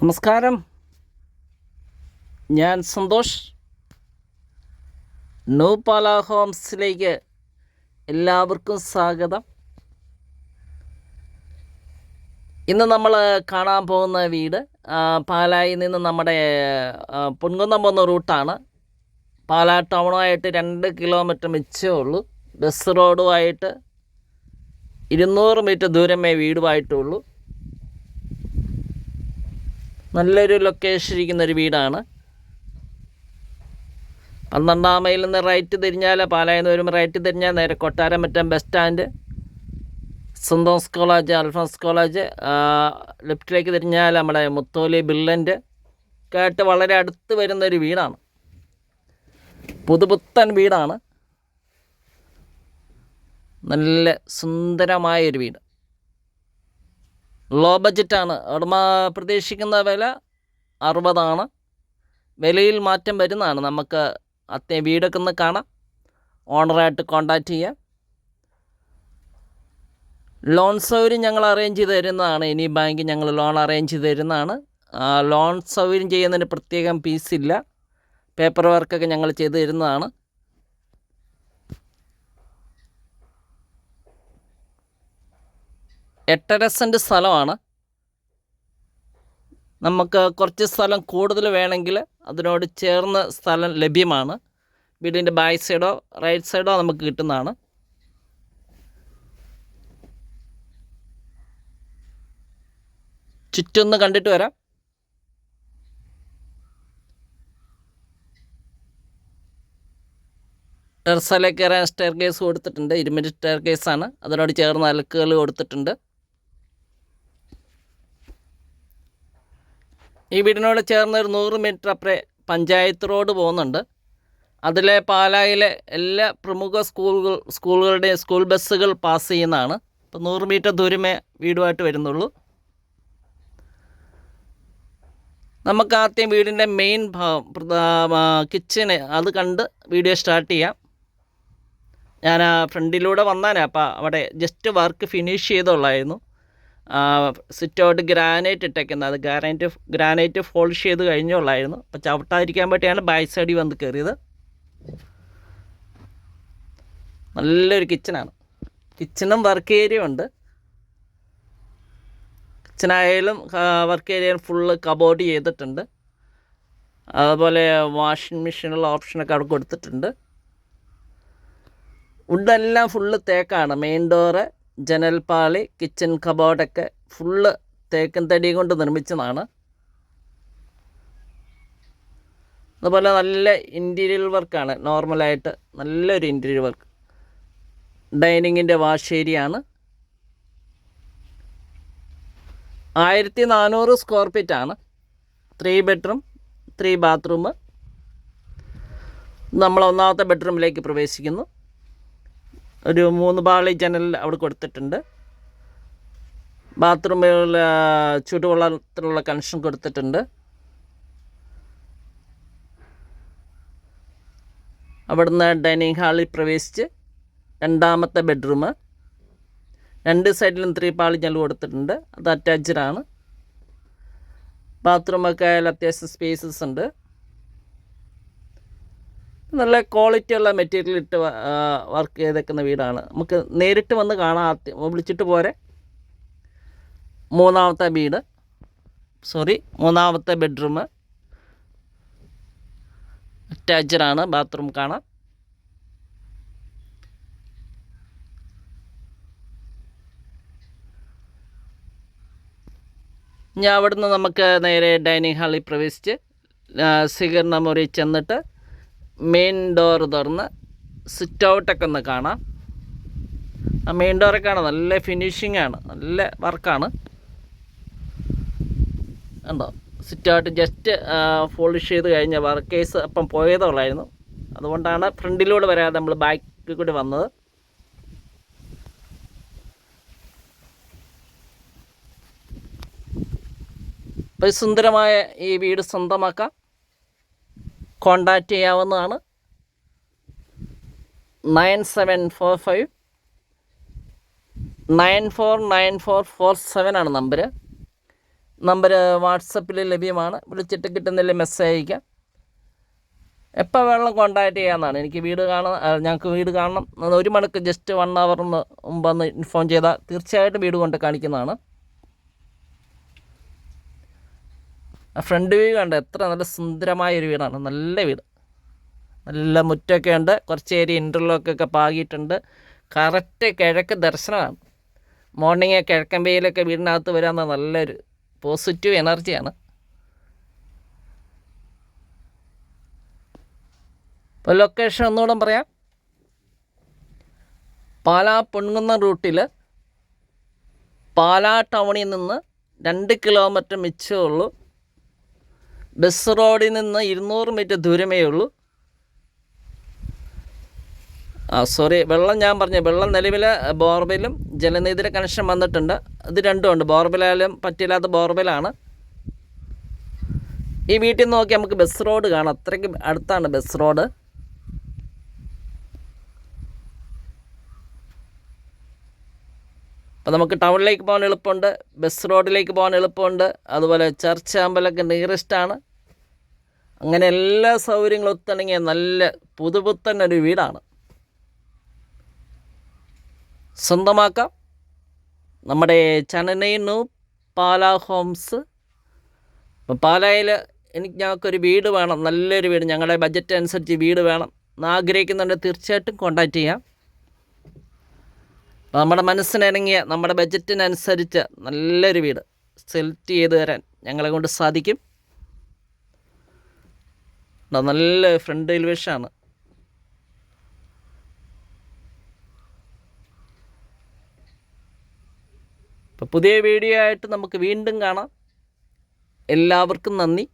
നമസ്കാരം. ഞാൻ സന്തോഷ്. നൂപാല ഹോംസിലേക്ക് എല്ലാവർക്കും സ്വാഗതം. ഇന്ന് നമ്മൾ കാണാൻ പോകുന്ന വീട് പാലായി പാലായിൽ നിന്ന് നമ്മുടെ പൊൻകുന്നം പോകുന്ന റൂട്ടാണ്. പാലാ ടൗണുമായിട്ട് രണ്ട് കിലോമീറ്റർ മിച്ചേ ഉള്ളൂ. ബസ് റോഡുമായിട്ട് ഇരുന്നൂറ് മീറ്റർ ദൂരമേ വീടുമായിട്ടുള്ളൂ. നല്ലൊരു ലൊക്കേഷൻ ഇരിക്കുന്ന ഒരു വീടാണ്. പന്ത്രണ്ടാം മൈലിൽ നിന്ന് റൈറ്റ് തിരിഞ്ഞാൽ പാലായിൽ നിന്ന് വരുമ്പോൾ റൈറ്റ് തിരിഞ്ഞാൽ നേരെ കൊട്ടാരം മറ്റം ബസ് സ്റ്റാൻഡ് സന്തോസ് കോളേജ് അൽഫോൺസ് കോളേജ് ലെഫ്റ്റിലേക്ക് തിരിഞ്ഞാൽ നമ്മുടെ മുത്തോലി ബില്ലന്റ് കേട്ട് വളരെ അടുത്ത് വരുന്ന ഒരു വീടാണ്. പുതുപുത്തൻ വീടാണ്. നല്ല സുന്ദരമായൊരു വീട്. ലോ ബഡ്ജറ്റാണ് ഉടമ പ്രതീക്ഷിക്കുന്ന വില അറുപതാണ്. വിലയിൽ മാറ്റം വരുന്നതാണ്. നമുക്ക് അത്യ വീടൊക്കെ ഒന്ന് കാണാം. ഓണറായിട്ട് കോണ്ടാക്റ്റ് ചെയ്യാം. ലോൺ സൗകര്യം ഞങ്ങൾ അറേഞ്ച് ചെയ്ത് തരുന്നതാണ്. ഇനി ബാങ്ക് ഞങ്ങൾ ലോൺ അറേഞ്ച് ചെയ്ത് തരുന്നതാണ്. ലോൺ സൗകര്യം ചെയ്യുന്നതിന് പ്രത്യേകം ഫീസില്ല പേപ്പർ വർക്കൊക്കെ ഞങ്ങൾ ചെയ്ത് തരുന്നതാണ്. എട്ടര സെന്റ് സ്ഥലമാണ്. നമുക്ക് കുറച്ച് സ്ഥലം കൂടുതൽ വേണമെങ്കിൽ അതിനോട് ചേർന്ന സ്ഥലം ലഭ്യമാണ്. വീടിന്റെ ബാക്ക് സൈഡോ റൈറ്റ് സൈഡോ നമുക്ക് കിട്ടുന്നതാണ്. ചുറ്റൊന്ന് കണ്ടിട്ട് വരാം. ടെറസയിലേക്ക് കയറാൻ സ്റ്റെയർ കേസ് കൊടുത്തിട്ടുണ്ട്. ഇരുമിറ്റ് സ്റ്റെയർ കേസാണ് അതിനോട് ചേർന്ന് അലക്കുകൾ കൊടുത്തിട്ടുണ്ട്. ഈ വീടിനോട് ചേർന്ന് ഒരു നൂറ് മീറ്റർ അപ്പുറേ പഞ്ചായത്ത് റോഡ് പോകുന്നുണ്ട്. അതിലെ പാലായിലെ എല്ലാ പ്രമുഖ സ്കൂളുകൾ സ്കൂളുകളുടെയും സ്കൂൾ ബസ്സുകൾ പാസ് ചെയ്യുന്നതാണ്. അപ്പോൾ നൂറ് മീറ്റർ ദൂരമേ വീടുമായിട്ട് വരുന്നുള്ളൂ. നമുക്ക് ആദ്യം വീടിന്റെ മെയിൻ ഭാഗം കിച്ചണ് അത് കണ്ട് വീഡിയോ സ്റ്റാർട്ട് ചെയ്യാം. ഞാൻ ആ ഫ്രണ്ടിലൂടെ വന്നാനേ അപ്പോൾ അവിടെ ജസ്റ്റ് വർക്ക് ഫിനിഷ് ചെയ്തുള്ളായിരുന്നു. സിറ്റ് ഔട്ട് ഗ്രാനൈറ്റ് ഇട്ടേക്കുന്നത്. അത് ഗ്രാനൈറ്റ് ഗ്രാനൈറ്റ് ഫോൾഡ് ചെയ്ത് കഴിഞ്ഞുള്ളായിരുന്നു അപ്പോൾ ചവിട്ടാതിരിക്കാൻ വേണ്ടിയാണ് ബാക്ക് സൈഡിൽ വന്ന് കയറിയത് നല്ലൊരു കിച്ചണാണ് കിച്ചണും വർക്ക് ഏരിയ ഉണ്ട്. കിച്ചണായാലും വർക്ക് ഏരിയ ഫുള്ള് കബോർഡ് ചെയ്തിട്ടുണ്ട്. അതുപോലെ വാഷിംഗ് മെഷീനുള്ള ഓപ്ഷനൊക്കെ അവിടെ കൊടുത്തിട്ടുണ്ട്. വുഡെല്ലാം ഫുള്ള് തേക്കാണ്. മെയിൻ ഡോറ് ജനൽപ്പാളി കിച്ചൺ കബോർഡൊക്കെ ഫുള്ള് തേക്കൻ തടി കൊണ്ട് നിർമ്മിച്ചതാണ്. അതുപോലെ നല്ല ഇന്റീരിയർ വർക്കാണ് നോർമലായിട്ട് നല്ലൊരു ഇന്റീരിയർ വർക്ക് ഡൈനിങ്ങിന്റെ വാഷ് ഏരിയ ആണ്. ആയിരത്തി നാനൂറ് സ്ക്വയർ ഫീറ്റ് ആണ്. ത്രീ ബെഡ്റൂം ത്രീ ബാത്റൂം നമ്മൾ ഒന്നാമത്തെ ബെഡ്റൂമിലേക്ക് പ്രവേശിക്കുന്നു. ഒരു മൂന്ന് പാളി ജനൽ അവിടെ കൊടുത്തിട്ടുണ്ട്. ബാത്റൂമുകളിൽ ചൂടുവെള്ളത്തിനുള്ള കണക്ഷൻ കൊടുത്തിട്ടുണ്ട്. അവിടുന്ന് ഡൈനിങ് ഹാളിൽ പ്രവേശിച്ച് രണ്ടാമത്തെ ബെഡ്റൂം രണ്ട് സൈഡിലും ത്രീ പാളി ജനൽ കൊടുത്തിട്ടുണ്ട്. അത് അറ്റാച്ച്ഡാണ് ബാത്റൂമൊക്കെ ആയാലും അത്യാവശ്യം സ്പേസസ് ഉണ്ട്. നല്ല ക്വാളിറ്റിയുള്ള മെറ്റീരിയൽ ഇട്ട് വർക്ക് ചെയ്തേക്കുന്ന വീടാണ്. നമുക്ക് നേരിട്ട് വന്ന് കാണാം ആദ്യം. വിളിച്ചിട്ട് പോരെ. മൂന്നാമത്തെ വീട്. സോറി മൂന്നാമത്തെ ബെഡ്റൂം അറ്റാച്ച്ഡ് ആണ്. ബാത്റൂം കാണാം. ഞാൻ അവിടുന്ന് നമുക്ക് നേരെ ഡൈനിങ് ഹാളിൽ പ്രവേശിച്ച് സ്വീകരണ മുറി ചെന്നിട്ട് മെയിൻ ഡോർ തുറന്ന് സിറ്റ് ഔട്ടൊക്കെ ഒന്ന് കാണാം. ആ മെയിൻ ഡോറൊക്കെ ആണ് നല്ല ഫിനിഷിംഗ് ആണ്. നല്ല വർക്കാണ് ഉണ്ടോ സിറ്റ് ഔട്ട് ജസ്റ്റ് പോളിഷ് ചെയ്ത് കഴിഞ്ഞ വർക്കേഴ്സ് അപ്പം പോയതുള്ളായിരുന്നു അതുകൊണ്ടാണ് ഫ്രണ്ടിലൂടെ വരാതെ നമ്മൾ ബാക്കിൽ കൂടി വന്നത്. സുന്ദരമായ ഈ വീട് സ്വന്തമാക്കാം. കോണ്ടാക്റ്റ് ചെയ്യാവുന്നതാണ്. Nine seven four five nine four nine four four seven ആണ് നമ്പർ നമ്പർ വാട്സപ്പിൽ ലഭ്യമാണ്. വിളിച്ചിട്ട് കിട്ടുന്നില്ല മെസ്സേജ് അയക്കാം. എപ്പോൾ വേണം കോണ്ടാക്ട് ചെയ്യാമെന്നാണ് എനിക്ക് വീട് കാണാൻ ഞങ്ങൾക്ക് വീട് കാണണം. ഒരു മണിക്ക് ജസ്റ്റ് വൺ അവറിന് മുമ്പൊന്ന് ഇൻഫോം ചെയ്താൽ തീർച്ചയായിട്ടും വീട് കൊണ്ട് കാണിക്കുന്നതാണ്. ആ ഫ്രണ്ട് വ്യൂ കണ്ട എത്ര നല്ല സുന്ദരമായ ഒരു വീടാണ്. നല്ല വീട്. നല്ല മുറ്റമൊക്കെ ഉണ്ട്. കുറച്ച് ഏരിയ ഇന്റർലോക്കൊക്കെ പാകിയിട്ടുണ്ട്. കറക്റ്റ് കിഴക്ക് ദർശനമാണ്. മോർണിംഗ് കിഴക്കൻ വെയിലൊക്കെ വീടിനകത്ത് വരാമെന്ന നല്ലൊരു പോസിറ്റീവ് എനർജിയാണ് ഇപ്പോൾ ലൊക്കേഷൻ ഒന്നുകൂടെ പറയാം. പാലാ പൊൻകുന്ന റൂട്ടിൽ പാലാ ടൗണിൽ നിന്ന് രണ്ട് കിലോമീറ്റർ മിച്ചമേ ഉള്ളൂ. ബസ് റോഡിൽ നിന്ന് ഇരുന്നൂറ് മീറ്റർ ദൂരമേ ഉള്ളൂ. ആ സോറി വെള്ളം ഞാൻ പറഞ്ഞു. വെള്ളം നിലവിൽ ബോർവെലും ജലനിധിയിലെ കണക്ഷൻ വന്നിട്ടുണ്ട്. ഇത് രണ്ടും ഉണ്ട്. ബോർബിലായാലും പറ്റില്ലാത്ത ബോർവെലാണ്. ഈ വീട്ടിൽ നിന്ന് നോക്കി നമുക്ക് ബസ് റോഡ് കാണാം. അത്രയ്ക്ക് അടുത്താണ് ബസ് റോഡ്. അപ്പോൾ നമുക്ക് ടൗണിലേക്ക് പോകാൻ എളുപ്പമുണ്ട്. ബസ് റോഡിലേക്ക് പോകാൻ എളുപ്പമുണ്ട്. അതുപോലെ ചർച്ച് അമ്പലമൊക്കെ നിയറസ്റ്റ് ആണ്. അങ്ങനെ എല്ലാ സൗകര്യങ്ങളും ഒത്തിണങ്ങിയ നല്ല പുതുപുത്തൻ ഒരു വീടാണ്. സ്വന്തമാക്കാം. നമ്മുടെ ചനനയിന്നു പാല ഹോംസ്. അപ്പം പാലായിൽ എനിക്ക് ഞങ്ങൾക്കൊരു വീട് വേണം നല്ലൊരു വീട് ഞങ്ങളുടെ ബഡ്ജറ്റ് അനുസരിച്ച് വീട് വേണം. എന്ന് ആഗ്രഹിക്കുന്നുണ്ട് തീർച്ചയായിട്ടും കോൺടാക്റ്റ് ചെയ്യാം. അപ്പോൾ നമ്മുടെ മനസ്സിനിണങ്ങിയ നമ്മുടെ ബഡ്ജറ്റിനനുസരിച്ച് നല്ലൊരു വീട് സെലക്ട് ചെയ്ത് തരാൻ ഞങ്ങളെ കൊണ്ട് സാധിക്കും. നല്ല ഫ്രണ്ട് എലിവേഷനാണ്. അപ്പോൾ പുതിയ വീഡിയോ ആയിട്ട് നമുക്ക് വീണ്ടും കാണാം. എല്ലാവർക്കും നന്ദി.